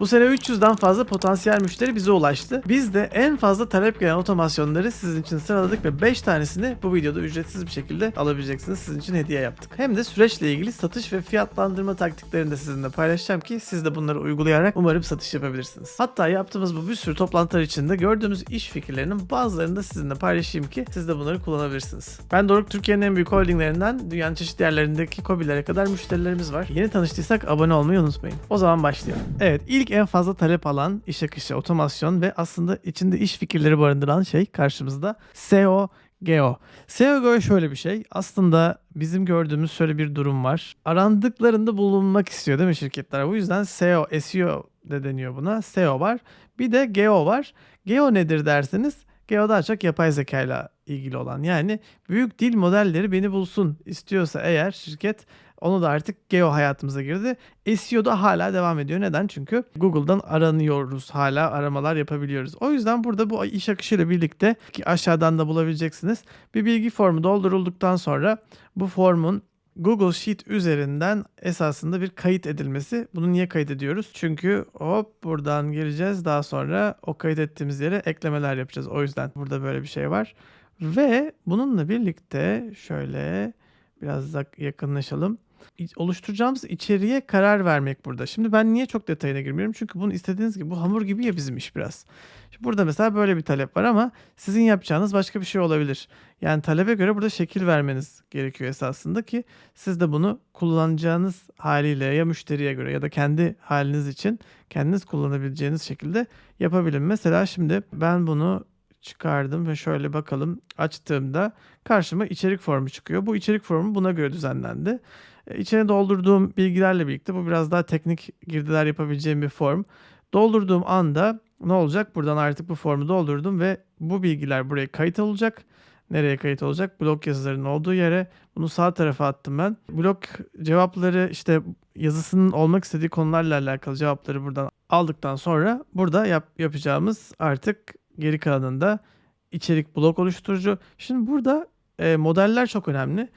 Bu sene 300'den fazla potansiyel müşteri bize ulaştı. Biz de en fazla talep gelen otomasyonları sizin için sıraladık ve 5 tanesini bu videoda ücretsiz bir şekilde alabileceksiniz. Sizin için hediye yaptık. Hem de süreçle ilgili satış ve fiyatlandırma taktiklerini de sizinle paylaşacağım ki siz de bunları uygulayarak umarım satış yapabilirsiniz. Hatta yaptığımız bu bir sürü toplantılar içinde gördüğümüz iş fikirlerinin bazılarını da sizinle paylaşayım ki siz de bunları kullanabilirsiniz. Ben Doruk Türkiye'nin en büyük holdinglerinden dünyanın çeşitli yerlerindeki kobilere kadar müşterilerimiz var. Yeni tanıştıysak abone olmayı unutmayın. O zaman başlayalım. Evet ilk en fazla talep alan iş akışı, otomasyon ve aslında içinde iş fikirleri barındıran şey karşımızda SEO Geo. SEO Geo şöyle bir şey. Aslında bizim gördüğümüz şöyle bir durum var. Arandıklarında bulunmak istiyor değil mi şirketler? Bu yüzden SEO, SEO de deniyor buna. SEO var. Bir de Geo var. Geo nedir derseniz Geo daha çok yapay zeka ile ilgili olan. Yani büyük dil modelleri beni bulsun istiyorsa eğer şirket onu da artık Geo hayatımıza girdi. SEO da hala devam ediyor. Neden? Çünkü Google'dan aranıyoruz. Hala aramalar yapabiliyoruz. O yüzden burada bu iş akışıyla birlikte ki aşağıdan da bulabileceksiniz. Bir bilgi formu doldurulduktan sonra bu formun Google Sheet üzerinden esasında bir kayıt edilmesi. Bunu niye kayıt ediyoruz? Çünkü hop buradan geleceğiz. Daha sonra o kayıt ettiğimiz yere eklemeler yapacağız. O yüzden burada böyle bir şey var. Ve bununla birlikte şöyle biraz da yakınlaşalım. Oluşturacağımız içeriğe karar vermek burada. Şimdi ben niye çok detayına girmiyorum? Çünkü bunu istediğiniz gibi bu hamur gibi ya bizim iş biraz. Şimdi burada mesela böyle bir talep var ama sizin yapacağınız başka bir şey olabilir. Yani talebe göre burada şekil vermeniz gerekiyor esasında ki siz de bunu kullanacağınız haliyle ya müşteriye göre ya da kendi haliniz için kendiniz kullanabileceğiniz şekilde yapabilin. Mesela şimdi ben bunu çıkardım ve şöyle bakalım açtığımda karşıma içerik formu çıkıyor. Bu içerik formu buna göre düzenlendi. E, İçine doldurduğum bilgilerle birlikte bu biraz daha teknik girdiler yapabileceğim bir form. Doldurduğum anda ne olacak? Buradan artık bu formu doldurdum ve bu bilgiler buraya kayıt olacak. Nereye kayıt olacak? Blog yazılarının olduğu yere. Bunu sağ tarafa attım ben. Blog cevapları işte yazısının olmak istediği konularla alakalı cevapları buradan aldıktan sonra burada yap, yapacağımız artık geri kalanında içerik blok oluşturucu. Şimdi burada e, modeller çok önemli.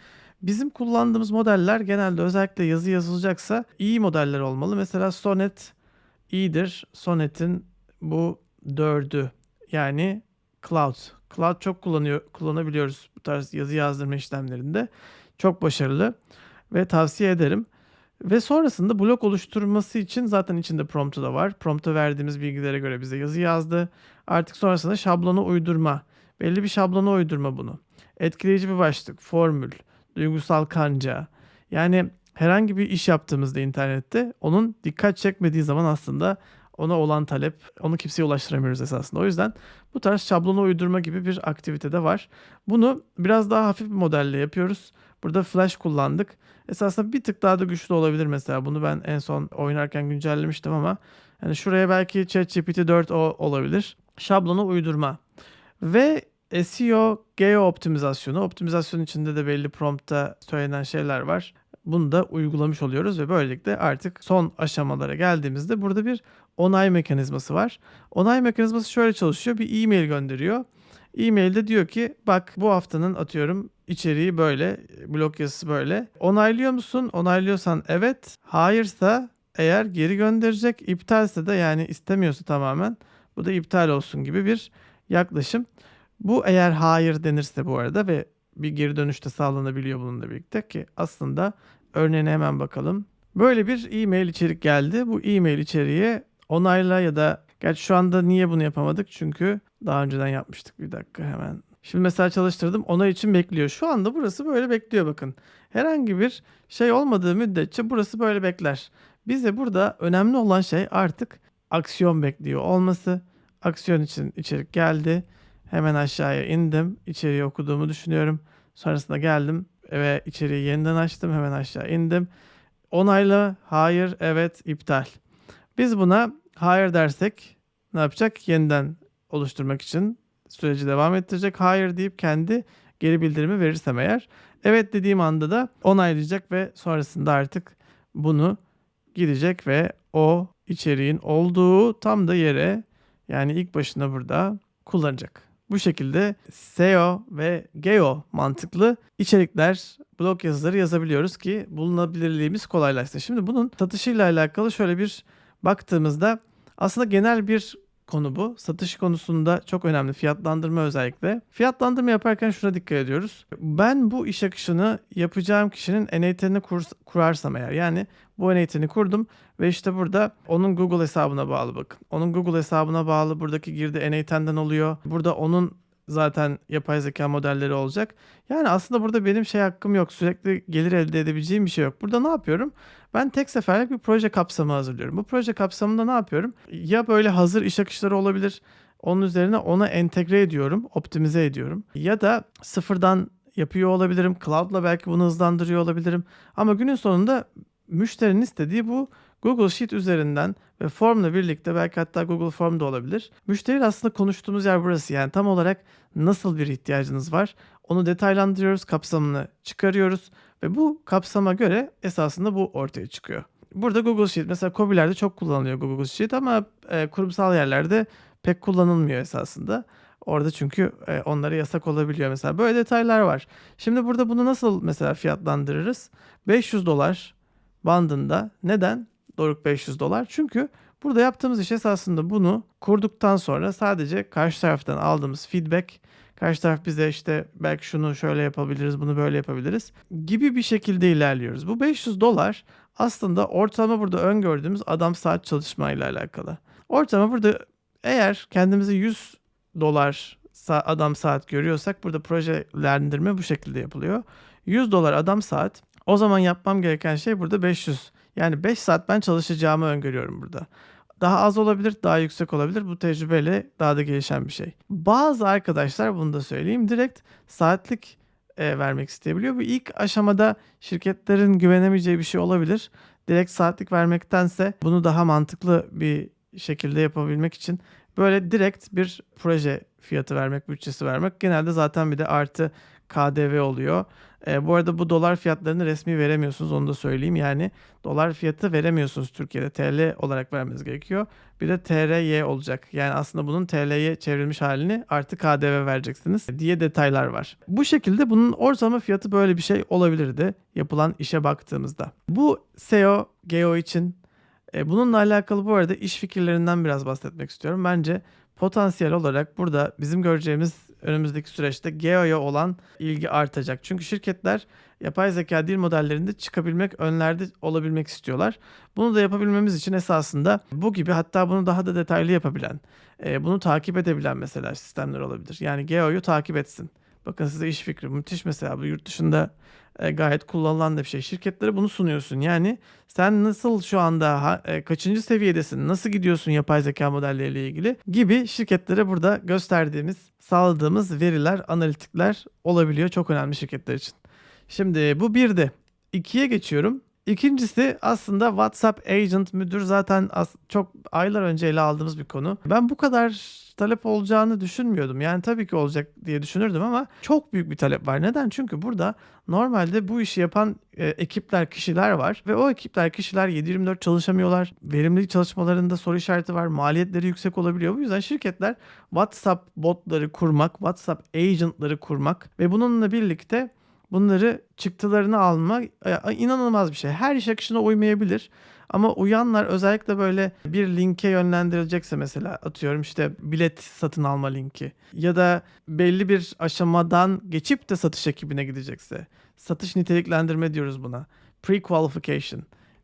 Bizim kullandığımız modeller genelde özellikle yazı yazılacaksa iyi modeller olmalı. Mesela Sonnet iyidir. Sonnet'in bu dördü yani Cloud. Cloud çok kullanıyor, kullanabiliyoruz bu tarz yazı yazdırma işlemlerinde. Çok başarılı ve tavsiye ederim. Ve sonrasında blok oluşturması için zaten içinde promptu da var. Prompta verdiğimiz bilgilere göre bize yazı yazdı. Artık sonrasında şablona uydurma. Belli bir şablona uydurma bunu. Etkileyici bir başlık, formül, duygusal kanca. Yani herhangi bir iş yaptığımızda internette onun dikkat çekmediği zaman aslında ona olan talep, onu kimseye ulaştıramıyoruz esasında. O yüzden bu tarz şablona uydurma gibi bir aktivite de var. Bunu biraz daha hafif bir modelle yapıyoruz. Burada Flash kullandık. Esasında bir tık daha da güçlü olabilir mesela. Bunu ben en son oynarken güncellemiştim ama hani şuraya belki ChatGPT 4 o olabilir. Şablona uydurma. Ve SEO geo optimizasyonu. Optimizasyon içinde de belli promptta söylenen şeyler var. Bunu da uygulamış oluyoruz ve böylelikle artık son aşamalara geldiğimizde burada bir onay mekanizması var. Onay mekanizması şöyle çalışıyor. Bir e-mail gönderiyor. E-mailde diyor ki bak bu haftanın atıyorum içeriği böyle, blog yazısı böyle. Onaylıyor musun? Onaylıyorsan evet. Hayırsa eğer geri gönderecek. İptalse de yani istemiyorsa tamamen bu da iptal olsun gibi bir yaklaşım. Bu eğer hayır denirse bu arada ve bir geri dönüş de sağlanabiliyor bununla birlikte ki aslında örneğine hemen bakalım. Böyle bir e-mail içerik geldi. Bu e-mail içeriği onayla ya da gerçi şu anda niye bunu yapamadık? Çünkü daha önceden yapmıştık. Bir dakika hemen. Şimdi mesela çalıştırdım. Onay için bekliyor. Şu anda burası böyle bekliyor bakın. Herhangi bir şey olmadığı müddetçe burası böyle bekler. Bize burada önemli olan şey artık aksiyon bekliyor olması. Aksiyon için içerik geldi. Hemen aşağıya indim. İçeriği okuduğumu düşünüyorum. Sonrasında geldim ve içeriği yeniden açtım. Hemen aşağı indim. Onayla, hayır, evet, iptal. Biz buna hayır dersek ne yapacak? Yeniden oluşturmak için süreci devam ettirecek. Hayır deyip kendi geri bildirimi verirsem eğer. Evet dediğim anda da onaylayacak ve sonrasında artık bunu gidecek ve o içeriğin olduğu tam da yere yani ilk başına burada kullanacak. Bu şekilde SEO ve GEO mantıklı içerikler, blog yazıları yazabiliyoruz ki bulunabilirliğimiz kolaylaşsın. Şimdi bunun satışıyla alakalı şöyle bir baktığımızda Aslında genel bir konu bu. Satış konusunda çok önemli fiyatlandırma özellikle. Fiyatlandırma yaparken şuna dikkat ediyoruz. Ben bu iş akışını yapacağım kişinin NAT'ini kur, kurarsam eğer yani bu NAT'ini kurdum ve işte burada onun Google hesabına bağlı bakın. Onun Google hesabına bağlı buradaki girdi NAT'den oluyor. Burada onun zaten yapay zeka modelleri olacak. Yani aslında burada benim şey hakkım yok. Sürekli gelir elde edebileceğim bir şey yok. Burada ne yapıyorum? Ben tek seferlik bir proje kapsamı hazırlıyorum. Bu proje kapsamında ne yapıyorum? Ya böyle hazır iş akışları olabilir. Onun üzerine ona entegre ediyorum, optimize ediyorum. Ya da sıfırdan yapıyor olabilirim. Cloud'la belki bunu hızlandırıyor olabilirim. Ama günün sonunda müşterinin istediği bu Google Sheet üzerinden ve formla birlikte belki hatta Google Form da olabilir. Müşteriyle aslında konuştuğumuz yer burası. Yani tam olarak nasıl bir ihtiyacınız var? Onu detaylandırıyoruz, kapsamını çıkarıyoruz ve bu kapsama göre esasında bu ortaya çıkıyor. Burada Google Sheet mesela COBİ'lerde çok kullanılıyor Google Sheet ama e, kurumsal yerlerde pek kullanılmıyor esasında. Orada çünkü e, onlara yasak olabiliyor mesela. Böyle detaylar var. Şimdi burada bunu nasıl mesela fiyatlandırırız? 500 dolar bandında. Neden? Doruk 500 dolar. Çünkü burada yaptığımız iş esasında bunu kurduktan sonra sadece karşı taraftan aldığımız feedback Karşı taraf bize işte belki şunu şöyle yapabiliriz, bunu böyle yapabiliriz gibi bir şekilde ilerliyoruz. Bu 500 dolar aslında ortalama burada öngördüğümüz adam saat çalışmayla alakalı. Ortalama burada eğer kendimizi 100 dolar adam saat görüyorsak burada projelendirme bu şekilde yapılıyor. 100 dolar adam saat o zaman yapmam gereken şey burada 500. Yani 5 saat ben çalışacağımı öngörüyorum burada. Daha az olabilir, daha yüksek olabilir. Bu tecrübeyle daha da gelişen bir şey. Bazı arkadaşlar bunu da söyleyeyim direkt saatlik e, vermek isteyebiliyor. Bu ilk aşamada şirketlerin güvenemeyeceği bir şey olabilir. Direkt saatlik vermektense bunu daha mantıklı bir şekilde yapabilmek için böyle direkt bir proje fiyatı vermek, bütçesi vermek. Genelde zaten bir de artı KDV oluyor. E, bu arada bu dolar fiyatlarını resmi veremiyorsunuz onu da söyleyeyim. Yani dolar fiyatı veremiyorsunuz Türkiye'de. TL olarak vermeniz gerekiyor. Bir de TRY olacak. Yani aslında bunun TL'ye çevrilmiş halini artı KDV vereceksiniz diye detaylar var. Bu şekilde bunun ortalama fiyatı böyle bir şey olabilirdi yapılan işe baktığımızda. Bu SEO, GEO için e, bununla alakalı bu arada iş fikirlerinden biraz bahsetmek istiyorum. Bence potansiyel olarak burada bizim göreceğimiz önümüzdeki süreçte Geo'ya olan ilgi artacak. Çünkü şirketler yapay zeka dil modellerinde çıkabilmek, önlerde olabilmek istiyorlar. Bunu da yapabilmemiz için esasında bu gibi hatta bunu daha da detaylı yapabilen, e, bunu takip edebilen mesela sistemler olabilir. Yani Geo'yu takip etsin. Bakın size iş fikri müthiş mesela bu yurt dışında e, gayet kullanılan da bir şey. Şirketlere bunu sunuyorsun. Yani sen nasıl şu anda ha, e, kaçıncı seviyedesin, nasıl gidiyorsun yapay zeka modelleriyle ilgili gibi şirketlere burada gösterdiğimiz, sağladığımız veriler, analitikler olabiliyor çok önemli şirketler için. Şimdi bu birdi. İkiye geçiyorum. İkincisi aslında WhatsApp Agent müdür zaten çok aylar önce ele aldığımız bir konu. Ben bu kadar talep olacağını düşünmüyordum. Yani tabii ki olacak diye düşünürdüm ama çok büyük bir talep var. Neden? Çünkü burada normalde bu işi yapan e, ekipler, kişiler var ve o ekipler, kişiler 7/24 çalışamıyorlar. Verimlilik çalışmalarında soru işareti var. Maliyetleri yüksek olabiliyor. Bu yüzden şirketler WhatsApp botları kurmak, WhatsApp agentları kurmak ve bununla birlikte bunları çıktılarını almak e, inanılmaz bir şey. Her iş akışına uymayabilir. Ama uyanlar özellikle böyle bir linke yönlendirilecekse mesela atıyorum işte bilet satın alma linki ya da belli bir aşamadan geçip de satış ekibine gidecekse satış niteliklendirme diyoruz buna. Pre-qualification.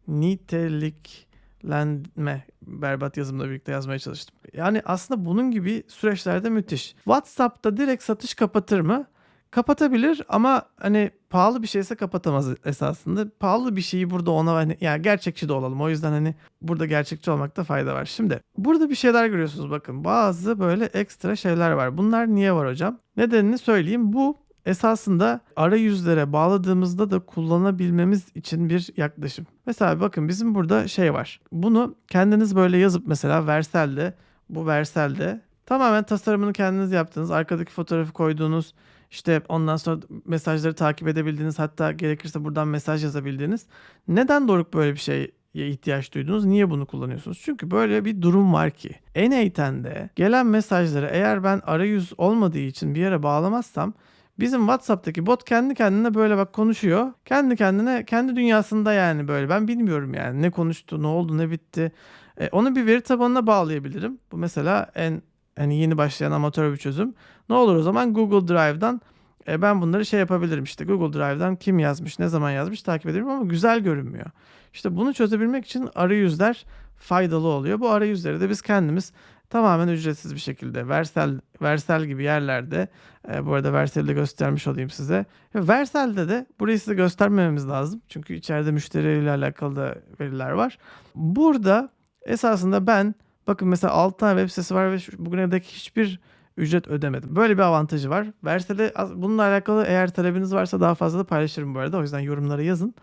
Niteliklenme. Berbat yazımla birlikte yazmaya çalıştım. Yani aslında bunun gibi süreçlerde müthiş. WhatsApp'ta direkt satış kapatır mı? Kapatabilir ama hani pahalı bir şeyse kapatamaz esasında. Pahalı bir şeyi burada ona hani yani gerçekçi de olalım. O yüzden hani burada gerçekçi olmakta fayda var. Şimdi burada bir şeyler görüyorsunuz bakın. Bazı böyle ekstra şeyler var. Bunlar niye var hocam? Nedenini söyleyeyim. Bu esasında arayüzlere bağladığımızda da kullanabilmemiz için bir yaklaşım. Mesela bakın bizim burada şey var. Bunu kendiniz böyle yazıp mesela Versel'de bu Versel'de tamamen tasarımını kendiniz yaptınız. Arkadaki fotoğrafı koyduğunuz işte ondan sonra mesajları takip edebildiğiniz hatta gerekirse buradan mesaj yazabildiğiniz. Neden Doruk böyle bir şeye ihtiyaç duydunuz? Niye bunu kullanıyorsunuz? Çünkü böyle bir durum var ki N8'de gelen mesajları eğer ben arayüz olmadığı için bir yere bağlamazsam Bizim WhatsApp'taki bot kendi kendine böyle bak konuşuyor. Kendi kendine kendi dünyasında yani böyle. Ben bilmiyorum yani ne konuştu, ne oldu, ne bitti. E, onu bir veri tabanına bağlayabilirim. Bu mesela en hani yeni başlayan amatör bir çözüm. Ne olur o zaman Google Drive'dan e, ben bunları şey yapabilirim işte Google Drive'dan kim yazmış, ne zaman yazmış takip ederim ama güzel görünmüyor. İşte bunu çözebilmek için arayüzler faydalı oluyor. Bu arayüzleri de biz kendimiz tamamen ücretsiz bir şekilde Versel, Versel gibi yerlerde e, bu arada Versel'i göstermiş olayım size. Ve Versel'de de burayı size göstermememiz lazım. Çünkü içeride müşteriyle alakalı da veriler var. Burada esasında ben bakın mesela 6 tane web sitesi var ve bugüne dek hiçbir ücret ödemedim. Böyle bir avantajı var. Versel'e bununla alakalı eğer talebiniz varsa daha fazla da paylaşırım bu arada. O yüzden yorumlara yazın.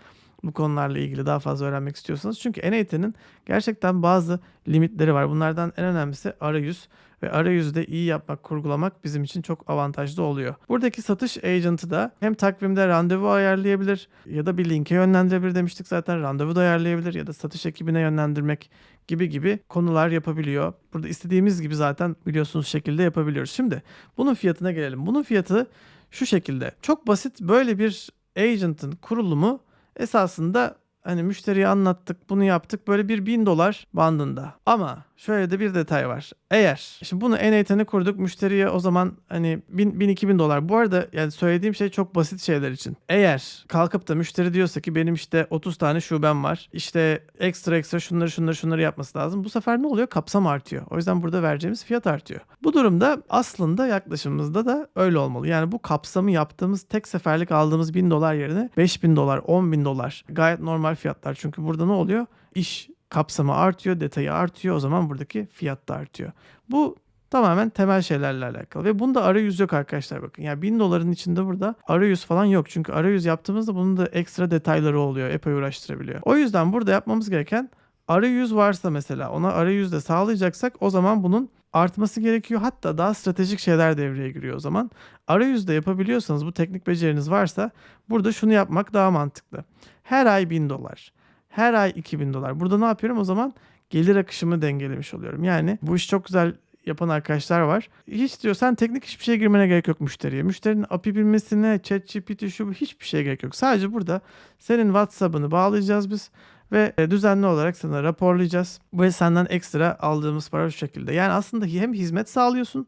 Bu konularla ilgili daha fazla öğrenmek istiyorsanız. Çünkü N8'in gerçekten bazı limitleri var. Bunlardan en önemlisi arayüz ve arayüzü de iyi yapmak, kurgulamak bizim için çok avantajlı oluyor. Buradaki satış agent'ı da hem takvimde randevu ayarlayabilir ya da bir linke yönlendirebilir demiştik zaten. Randevu da ayarlayabilir ya da satış ekibine yönlendirmek gibi gibi konular yapabiliyor. Burada istediğimiz gibi zaten biliyorsunuz şekilde yapabiliyoruz. Şimdi bunun fiyatına gelelim. Bunun fiyatı şu şekilde. Çok basit böyle bir agent'ın kurulumu esasında hani müşteriye anlattık bunu yaptık böyle bir bin dolar bandında. Ama şöyle de bir detay var. Eğer şimdi bunu N8'e kurduk müşteriye o zaman hani 1000 bin 2000 dolar. Bu arada yani söylediğim şey çok basit şeyler için. Eğer kalkıp da müşteri diyorsa ki benim işte 30 tane şubem var. İşte ekstra ekstra şunları şunları şunları yapması lazım. Bu sefer ne oluyor? Kapsam artıyor. O yüzden burada vereceğimiz fiyat artıyor. Bu durumda aslında yaklaşımımızda da öyle olmalı. Yani bu kapsamı yaptığımız tek seferlik aldığımız 1000 dolar yerine 5000 dolar, 10 bin dolar gayet normal fiyatlar. Çünkü burada ne oluyor? İş kapsamı artıyor, detayı artıyor. O zaman buradaki fiyat da artıyor. Bu tamamen temel şeylerle alakalı. Ve bunda arayüz yok arkadaşlar bakın. Yani 1000 doların içinde burada arayüz falan yok. Çünkü arayüz yaptığımızda bunun da ekstra detayları oluyor. Epey uğraştırabiliyor. O yüzden burada yapmamız gereken arayüz varsa mesela ona arayüz de sağlayacaksak o zaman bunun artması gerekiyor. Hatta daha stratejik şeyler devreye giriyor o zaman. Arayüzde yapabiliyorsanız bu teknik beceriniz varsa burada şunu yapmak daha mantıklı. Her ay 1000 dolar. Her ay 2000 dolar. Burada ne yapıyorum o zaman? Gelir akışımı dengelemiş oluyorum. Yani bu iş çok güzel yapan arkadaşlar var. Hiç diyor sen teknik hiçbir şeye girmene gerek yok müşteriye. Müşterinin API bilmesine, ChatGPT şu bu hiçbir şeye gerek yok. Sadece burada senin WhatsApp'ını bağlayacağız biz ve e, düzenli olarak sana raporlayacağız. Ve senden ekstra aldığımız para şu şekilde. Yani aslında hem hizmet sağlıyorsun,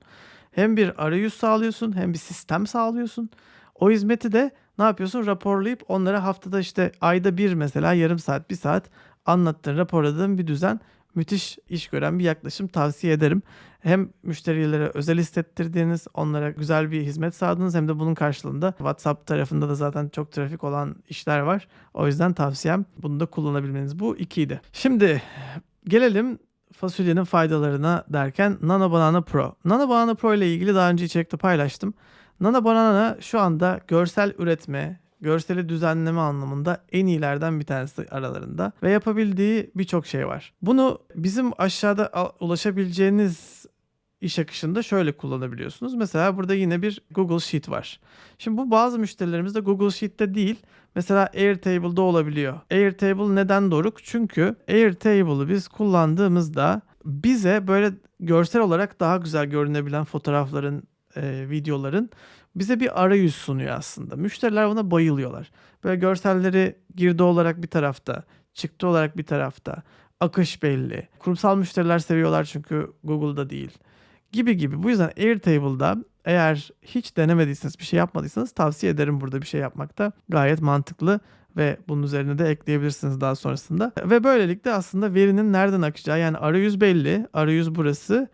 hem bir arayüz sağlıyorsun, hem bir sistem sağlıyorsun. O hizmeti de ne yapıyorsun? Raporlayıp onlara haftada işte ayda bir mesela yarım saat, bir saat anlattığın, raporladığın bir düzen müthiş iş gören bir yaklaşım tavsiye ederim. Hem müşterilere özel hissettirdiğiniz, onlara güzel bir hizmet sağladınız hem de bunun karşılığında WhatsApp tarafında da zaten çok trafik olan işler var. O yüzden tavsiyem bunu da kullanabilmeniz. Bu ikiydi. Şimdi gelelim fasulyenin faydalarına derken Nano Banana Pro. Nano Banana Pro ile ilgili daha önce içerikte paylaştım. Nano Banana şu anda görsel üretme, görseli düzenleme anlamında en iyilerden bir tanesi aralarında ve yapabildiği birçok şey var. Bunu bizim aşağıda ulaşabileceğiniz iş akışında şöyle kullanabiliyorsunuz. Mesela burada yine bir Google Sheet var. Şimdi bu bazı müşterilerimizde Google Sheet'te değil, mesela Airtable'da olabiliyor. Airtable neden doruk? Çünkü Airtable'ı biz kullandığımızda bize böyle görsel olarak daha güzel görünebilen fotoğrafların, e, videoların bize bir arayüz sunuyor aslında. Müşteriler buna bayılıyorlar. Böyle görselleri girdi olarak bir tarafta, çıktı olarak bir tarafta, akış belli. Kurumsal müşteriler seviyorlar çünkü Google'da değil. Gibi gibi. Bu yüzden Airtable'da eğer hiç denemediyseniz, bir şey yapmadıysanız tavsiye ederim burada bir şey yapmakta. Gayet mantıklı ve bunun üzerine de ekleyebilirsiniz daha sonrasında. Ve böylelikle aslında verinin nereden akacağı yani arayüz belli. Arayüz burası.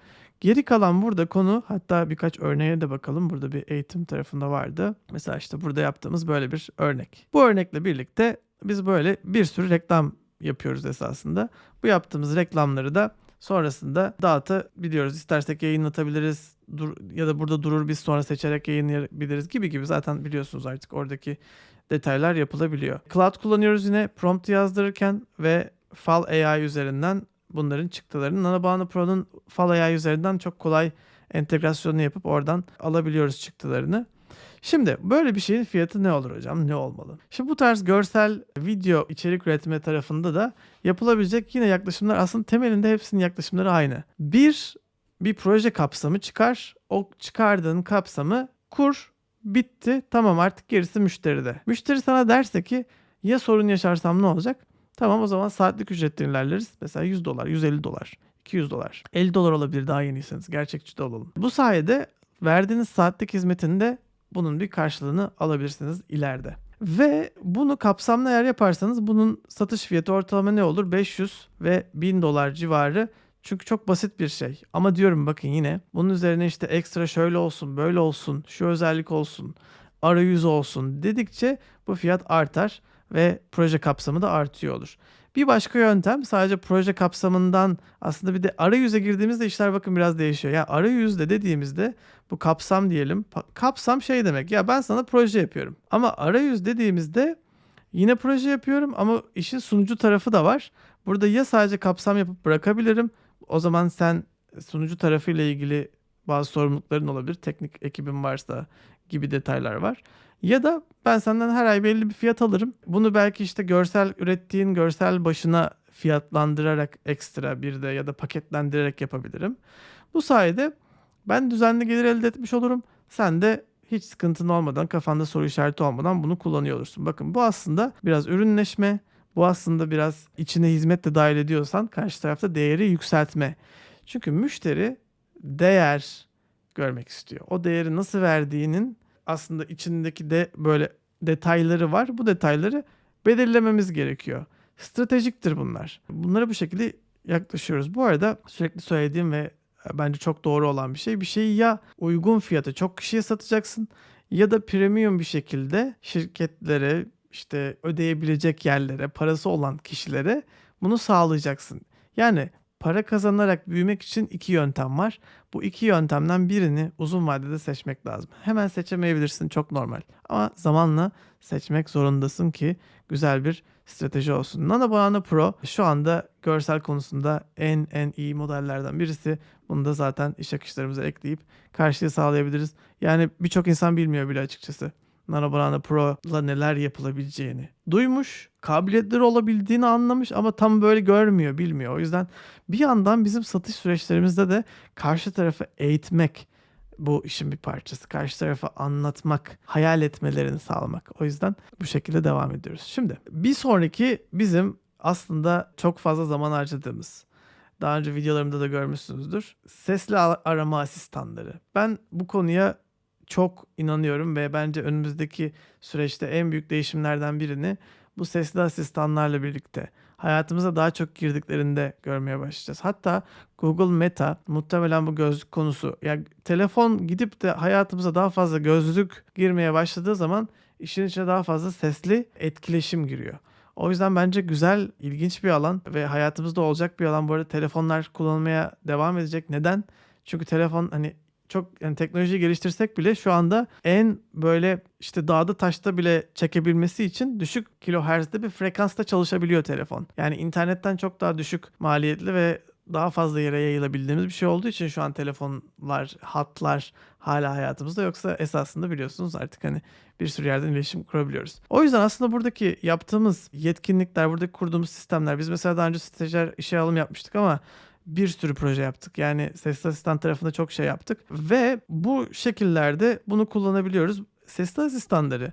Geri kalan burada konu hatta birkaç örneğe de bakalım. Burada bir eğitim tarafında vardı. Mesela işte burada yaptığımız böyle bir örnek. Bu örnekle birlikte biz böyle bir sürü reklam yapıyoruz esasında. Bu yaptığımız reklamları da sonrasında dağıtabiliyoruz. İstersek yayınlatabiliriz dur, ya da burada durur biz sonra seçerek yayınlayabiliriz gibi gibi zaten biliyorsunuz artık oradaki detaylar yapılabiliyor. Cloud kullanıyoruz yine prompt yazdırırken ve Fal AI üzerinden bunların çıktılarını Nanobana Pro'nun Fal AI üzerinden çok kolay entegrasyonunu yapıp oradan alabiliyoruz çıktılarını. Şimdi böyle bir şeyin fiyatı ne olur hocam? Ne olmalı? Şimdi bu tarz görsel video içerik üretme tarafında da yapılabilecek yine yaklaşımlar aslında temelinde hepsinin yaklaşımları aynı. Bir, bir proje kapsamı çıkar. O çıkardığın kapsamı kur, bitti. Tamam artık gerisi müşteride. Müşteri sana derse ki ya sorun yaşarsam ne olacak? Tamam o zaman saatlik ücretten ilerleriz. Mesela 100 dolar, 150 dolar, 200 dolar, 50 dolar olabilir daha yeniyseniz. Gerçekçi de olalım. Bu sayede verdiğiniz saatlik hizmetinde bunun bir karşılığını alabilirsiniz ileride. Ve bunu kapsamlı eğer yaparsanız bunun satış fiyatı ortalama ne olur? 500 ve 1000 dolar civarı. Çünkü çok basit bir şey. Ama diyorum bakın yine bunun üzerine işte ekstra şöyle olsun, böyle olsun, şu özellik olsun, arayüz olsun dedikçe bu fiyat artar ve proje kapsamı da artıyor olur. Bir başka yöntem sadece proje kapsamından aslında bir de arayüze girdiğimizde işler bakın biraz değişiyor. Yani arayüzde dediğimizde bu kapsam diyelim. Kapsam şey demek ya ben sana proje yapıyorum. Ama arayüz dediğimizde yine proje yapıyorum ama işin sunucu tarafı da var. Burada ya sadece kapsam yapıp bırakabilirim. O zaman sen sunucu tarafıyla ilgili bazı sorumlulukların olabilir. Teknik ekibin varsa gibi detaylar var. Ya da ben senden her ay belli bir fiyat alırım. Bunu belki işte görsel ürettiğin görsel başına fiyatlandırarak ekstra bir de ya da paketlendirerek yapabilirim. Bu sayede ben düzenli gelir elde etmiş olurum. Sen de hiç sıkıntın olmadan, kafanda soru işareti olmadan bunu kullanıyor olursun. Bakın bu aslında biraz ürünleşme, bu aslında biraz içine hizmet de dahil ediyorsan karşı tarafta değeri yükseltme. Çünkü müşteri değer görmek istiyor. O değeri nasıl verdiğinin aslında içindeki de böyle detayları var. Bu detayları belirlememiz gerekiyor. Stratejiktir bunlar. Bunlara bu şekilde yaklaşıyoruz. Bu arada sürekli söylediğim ve bence çok doğru olan bir şey. Bir şeyi ya uygun fiyata çok kişiye satacaksın ya da premium bir şekilde şirketlere işte ödeyebilecek yerlere, parası olan kişilere bunu sağlayacaksın. Yani para kazanarak büyümek için iki yöntem var. Bu iki yöntemden birini uzun vadede seçmek lazım. Hemen seçemeyebilirsin çok normal. Ama zamanla seçmek zorundasın ki güzel bir strateji olsun. Nano Banana Pro şu anda görsel konusunda en en iyi modellerden birisi. Bunu da zaten iş akışlarımıza ekleyip karşılığı sağlayabiliriz. Yani birçok insan bilmiyor bile açıkçası. Nano Banana Pro'la neler yapılabileceğini. Duymuş, kabiliyetleri olabildiğini anlamış ama tam böyle görmüyor, bilmiyor. O yüzden bir yandan bizim satış süreçlerimizde de karşı tarafı eğitmek bu işin bir parçası. Karşı tarafa anlatmak, hayal etmelerini sağlamak. O yüzden bu şekilde devam ediyoruz. Şimdi bir sonraki bizim aslında çok fazla zaman harcadığımız, daha önce videolarımda da görmüşsünüzdür. Sesli arama asistanları. Ben bu konuya çok inanıyorum ve bence önümüzdeki süreçte en büyük değişimlerden birini bu sesli asistanlarla birlikte hayatımıza daha çok girdiklerinde görmeye başlayacağız. Hatta Google Meta muhtemelen bu gözlük konusu yani telefon gidip de hayatımıza daha fazla gözlük girmeye başladığı zaman işin içine daha fazla sesli etkileşim giriyor. O yüzden bence güzel, ilginç bir alan ve hayatımızda olacak bir alan. Bu arada telefonlar kullanmaya devam edecek. Neden? Çünkü telefon hani çok yani teknolojiyi geliştirsek bile şu anda en böyle işte dağda taşta bile çekebilmesi için düşük kilohertzde bir frekansta çalışabiliyor telefon. Yani internetten çok daha düşük maliyetli ve daha fazla yere yayılabildiğimiz bir şey olduğu için şu an telefonlar, hatlar hala hayatımızda yoksa esasında biliyorsunuz artık hani bir sürü yerden iletişim kurabiliyoruz. O yüzden aslında buradaki yaptığımız yetkinlikler, buradaki kurduğumuz sistemler biz mesela daha önce stajyer işe alım yapmıştık ama bir sürü proje yaptık. Yani sesli asistan tarafında çok şey yaptık ve bu şekillerde bunu kullanabiliyoruz. Sesli asistanları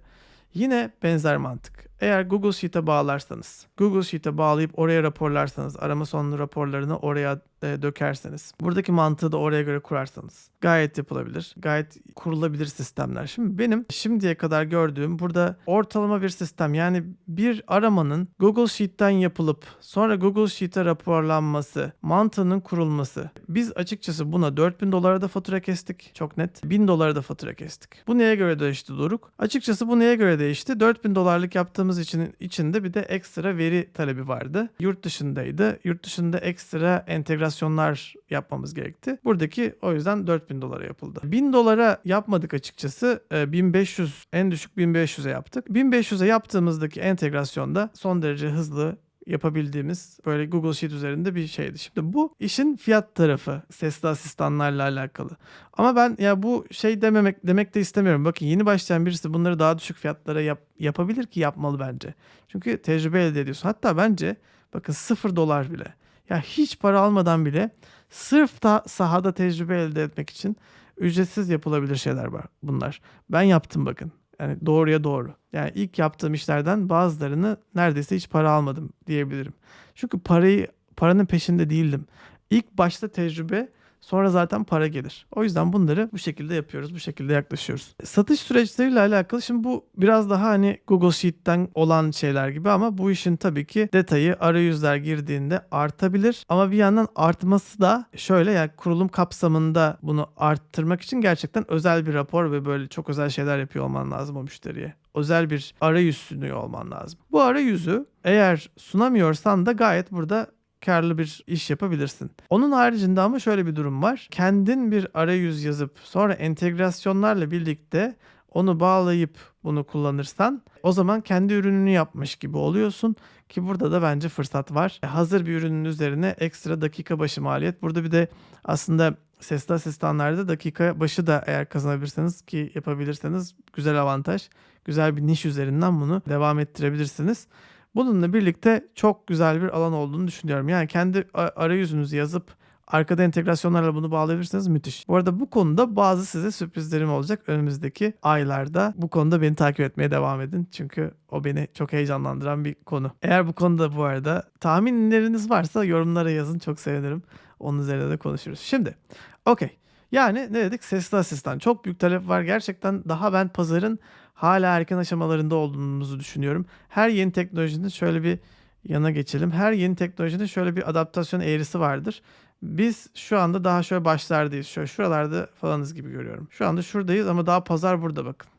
yine benzer mantık. Eğer Google Sheet'e bağlarsanız, Google Sheet'e bağlayıp oraya raporlarsanız, arama sonlu raporlarını oraya e, dökerseniz, buradaki mantığı da oraya göre kurarsanız gayet yapılabilir. Gayet kurulabilir sistemler. Şimdi benim şimdiye kadar gördüğüm burada ortalama bir sistem. Yani bir aramanın Google Sheet'ten yapılıp sonra Google Sheet'e raporlanması, mantığının kurulması. Biz açıkçası buna 4000 dolara da fatura kestik. Çok net. 1000 dolara da fatura kestik. Bu neye göre değişti Doruk? Açıkçası bu neye göre değişti? 4000 dolarlık yaptığımız için içinde bir de ekstra veri talebi vardı. Yurt dışındaydı. Yurt dışında ekstra entegrasyonlar yapmamız gerekti. Buradaki o yüzden 4000 dolara yapıldı. 1000 dolara yapmadık açıkçası. 1500 en düşük 1500'e yaptık. 1500'e yaptığımızdaki entegrasyonda son derece hızlı yapabildiğimiz böyle Google Sheet üzerinde bir şeydi. Şimdi bu işin fiyat tarafı sesli asistanlarla alakalı. Ama ben ya bu şey dememek demek de istemiyorum. Bakın yeni başlayan birisi bunları daha düşük fiyatlara yap, yapabilir ki yapmalı bence. Çünkü tecrübe elde ediyorsun. Hatta bence bakın sıfır dolar bile. Ya hiç para almadan bile sırf da sahada tecrübe elde etmek için ücretsiz yapılabilir şeyler var bunlar. Ben yaptım bakın. Yani doğruya doğru. Yani ilk yaptığım işlerden bazılarını neredeyse hiç para almadım diyebilirim. Çünkü parayı paranın peşinde değildim. İlk başta tecrübe Sonra zaten para gelir. O yüzden bunları bu şekilde yapıyoruz. Bu şekilde yaklaşıyoruz. Satış süreçleriyle alakalı şimdi bu biraz daha hani Google Sheet'ten olan şeyler gibi ama bu işin tabii ki detayı arayüzler girdiğinde artabilir. Ama bir yandan artması da şöyle yani kurulum kapsamında bunu arttırmak için gerçekten özel bir rapor ve böyle çok özel şeyler yapıyor olman lazım o müşteriye özel bir arayüz sunuyor olman lazım. Bu arayüzü eğer sunamıyorsan da gayet burada karlı bir iş yapabilirsin. Onun haricinde ama şöyle bir durum var. Kendin bir arayüz yazıp sonra entegrasyonlarla birlikte onu bağlayıp bunu kullanırsan o zaman kendi ürününü yapmış gibi oluyorsun ki burada da bence fırsat var. Hazır bir ürünün üzerine ekstra dakika başı maliyet. Burada bir de aslında sesli asistanlarda dakika başı da eğer kazanabilirseniz ki yapabilirseniz güzel avantaj. Güzel bir niş üzerinden bunu devam ettirebilirsiniz. Bununla birlikte çok güzel bir alan olduğunu düşünüyorum. Yani kendi arayüzünüzü yazıp arkada entegrasyonlarla bunu bağlayabilirsiniz müthiş. Bu arada bu konuda bazı size sürprizlerim olacak önümüzdeki aylarda. Bu konuda beni takip etmeye devam edin. Çünkü o beni çok heyecanlandıran bir konu. Eğer bu konuda bu arada tahminleriniz varsa yorumlara yazın çok sevinirim. Onun üzerine de konuşuruz. Şimdi okey. Yani ne dedik? Sesli asistan. Çok büyük talep var. Gerçekten daha ben pazarın hala erken aşamalarında olduğumuzu düşünüyorum. Her yeni teknolojinin şöyle bir yana geçelim. Her yeni teknolojinin şöyle bir adaptasyon eğrisi vardır. Biz şu anda daha şöyle başlardayız. Şöyle şuralarda falanız gibi görüyorum. Şu anda şuradayız ama daha pazar burada bakın.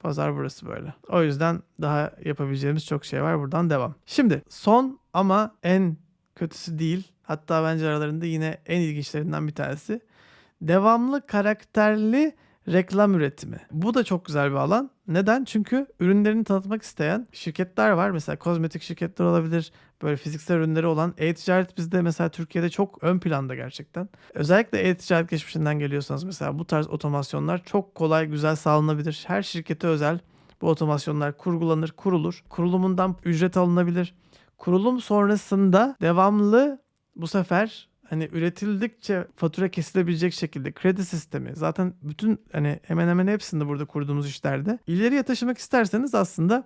Pazar burası böyle. O yüzden daha yapabileceğimiz çok şey var. Buradan devam. Şimdi son ama en kötüsü değil. Hatta bence aralarında yine en ilginçlerinden bir tanesi. Devamlı karakterli reklam üretimi. Bu da çok güzel bir alan. Neden? Çünkü ürünlerini tanıtmak isteyen şirketler var. Mesela kozmetik şirketler olabilir. Böyle fiziksel ürünleri olan. E-ticaret bizde mesela Türkiye'de çok ön planda gerçekten. Özellikle e-ticaret geçmişinden geliyorsanız mesela bu tarz otomasyonlar çok kolay, güzel sağlanabilir. Her şirkete özel bu otomasyonlar kurgulanır, kurulur. Kurulumundan ücret alınabilir. Kurulum sonrasında devamlı bu sefer hani üretildikçe fatura kesilebilecek şekilde kredi sistemi zaten bütün hani hemen hemen hepsinde burada kurduğumuz işlerde ileriye taşımak isterseniz aslında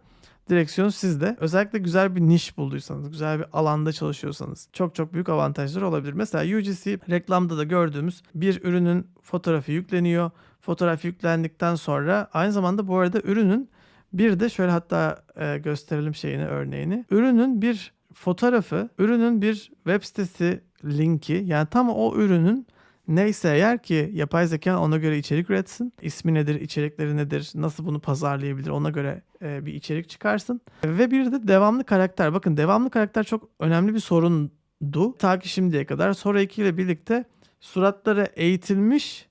direksiyon sizde. Özellikle güzel bir niş bulduysanız, güzel bir alanda çalışıyorsanız çok çok büyük avantajlar olabilir. Mesela UGC reklamda da gördüğümüz bir ürünün fotoğrafı yükleniyor. Fotoğraf yüklendikten sonra aynı zamanda bu arada ürünün bir de şöyle hatta e, gösterelim şeyini örneğini. Ürünün bir fotoğrafı, ürünün bir web sitesi linki yani tam o ürünün neyse eğer ki yapay zeka ona göre içerik üretsin. İsmi nedir, içerikleri nedir, nasıl bunu pazarlayabilir ona göre e, bir içerik çıkarsın. Ve bir de devamlı karakter. Bakın devamlı karakter çok önemli bir sorundu. Ta ki şimdiye kadar. Sonra 2 ile birlikte suratları eğitilmiş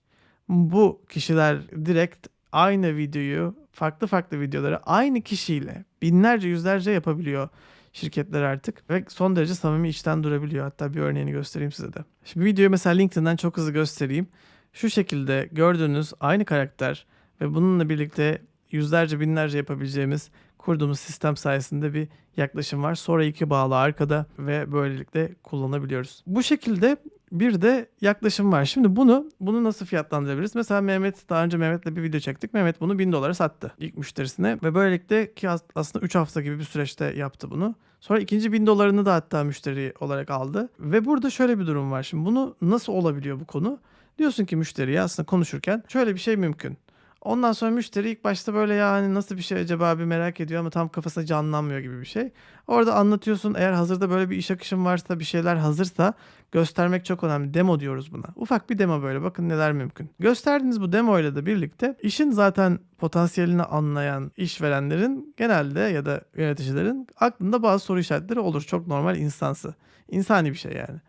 bu kişiler direkt aynı videoyu, farklı farklı videoları aynı kişiyle binlerce yüzlerce yapabiliyor şirketler artık ve son derece samimi içten durabiliyor. Hatta bir örneğini göstereyim size de. Şimdi videoyu mesela LinkedIn'den çok hızlı göstereyim. Şu şekilde gördüğünüz aynı karakter ve bununla birlikte yüzlerce binlerce yapabileceğimiz kurduğumuz sistem sayesinde bir yaklaşım var. Sonra iki bağlı arkada ve böylelikle kullanabiliyoruz. Bu şekilde bir de yaklaşım var. Şimdi bunu bunu nasıl fiyatlandırabiliriz? Mesela Mehmet daha önce Mehmet'le bir video çektik. Mehmet bunu 1000 dolara sattı ilk müşterisine ve böylelikle ki aslında 3 hafta gibi bir süreçte yaptı bunu. Sonra ikinci 1000 dolarını da hatta müşteri olarak aldı. Ve burada şöyle bir durum var. Şimdi bunu nasıl olabiliyor bu konu? Diyorsun ki müşteriye aslında konuşurken şöyle bir şey mümkün. Ondan sonra müşteri ilk başta böyle ya hani nasıl bir şey acaba bir merak ediyor ama tam kafasına canlanmıyor gibi bir şey. Orada anlatıyorsun eğer hazırda böyle bir iş akışın varsa bir şeyler hazırsa göstermek çok önemli. Demo diyoruz buna. Ufak bir demo böyle bakın neler mümkün. Gösterdiğiniz bu demo ile de birlikte işin zaten potansiyelini anlayan işverenlerin genelde ya da yöneticilerin aklında bazı soru işaretleri olur. Çok normal insansı. İnsani bir şey yani.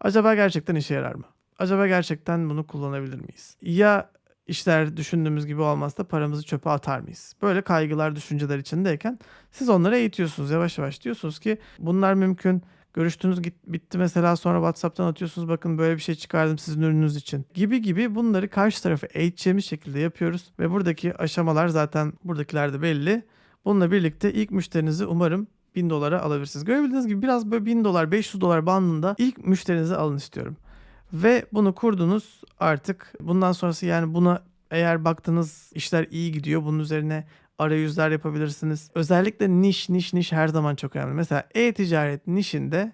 Acaba gerçekten işe yarar mı? Acaba gerçekten bunu kullanabilir miyiz? Ya işler düşündüğümüz gibi olmazsa paramızı çöpe atar mıyız? Böyle kaygılar, düşünceler içindeyken siz onları eğitiyorsunuz yavaş yavaş. Diyorsunuz ki bunlar mümkün. Görüştünüz git, bitti mesela sonra WhatsApp'tan atıyorsunuz bakın böyle bir şey çıkardım sizin ürününüz için. Gibi gibi bunları karşı tarafı eğiteceğimiz şekilde yapıyoruz. Ve buradaki aşamalar zaten buradakiler de belli. Bununla birlikte ilk müşterinizi umarım 1000 dolara alabilirsiniz. Görebildiğiniz gibi biraz böyle 1000 dolar 500 dolar bandında ilk müşterinizi alın istiyorum. Ve bunu kurdunuz artık bundan sonrası yani buna eğer baktınız işler iyi gidiyor bunun üzerine arayüzler yapabilirsiniz. Özellikle niş niş niş her zaman çok önemli. Mesela e-ticaret nişinde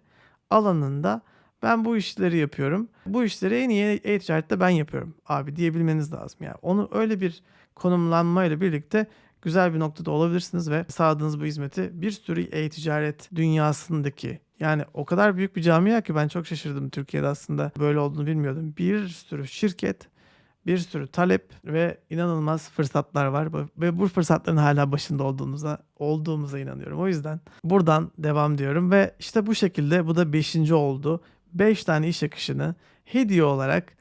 alanında ben bu işleri yapıyorum. Bu işleri en iyi e-ticarette ben yapıyorum abi diyebilmeniz lazım. Yani onu öyle bir konumlanmayla birlikte güzel bir noktada olabilirsiniz ve sağladığınız bu hizmeti bir sürü e-ticaret dünyasındaki yani o kadar büyük bir camia ki ben çok şaşırdım Türkiye'de aslında böyle olduğunu bilmiyordum. Bir sürü şirket, bir sürü talep ve inanılmaz fırsatlar var ve bu fırsatların hala başında olduğumuza olduğumuza inanıyorum. O yüzden buradan devam diyorum ve işte bu şekilde bu da 5. oldu. 5 tane iş akışını hediye olarak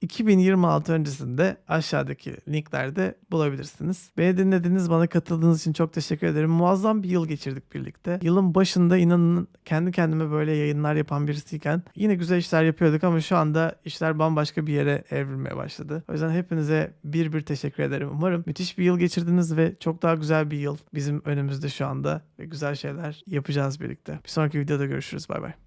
2026 öncesinde aşağıdaki linklerde bulabilirsiniz. Beni dinlediğiniz, bana katıldığınız için çok teşekkür ederim. Muazzam bir yıl geçirdik birlikte. Yılın başında inanın kendi kendime böyle yayınlar yapan birisiyken yine güzel işler yapıyorduk ama şu anda işler bambaşka bir yere evrilmeye başladı. O yüzden hepinize bir bir teşekkür ederim. Umarım müthiş bir yıl geçirdiniz ve çok daha güzel bir yıl bizim önümüzde şu anda ve güzel şeyler yapacağız birlikte. Bir sonraki videoda görüşürüz. Bay bay.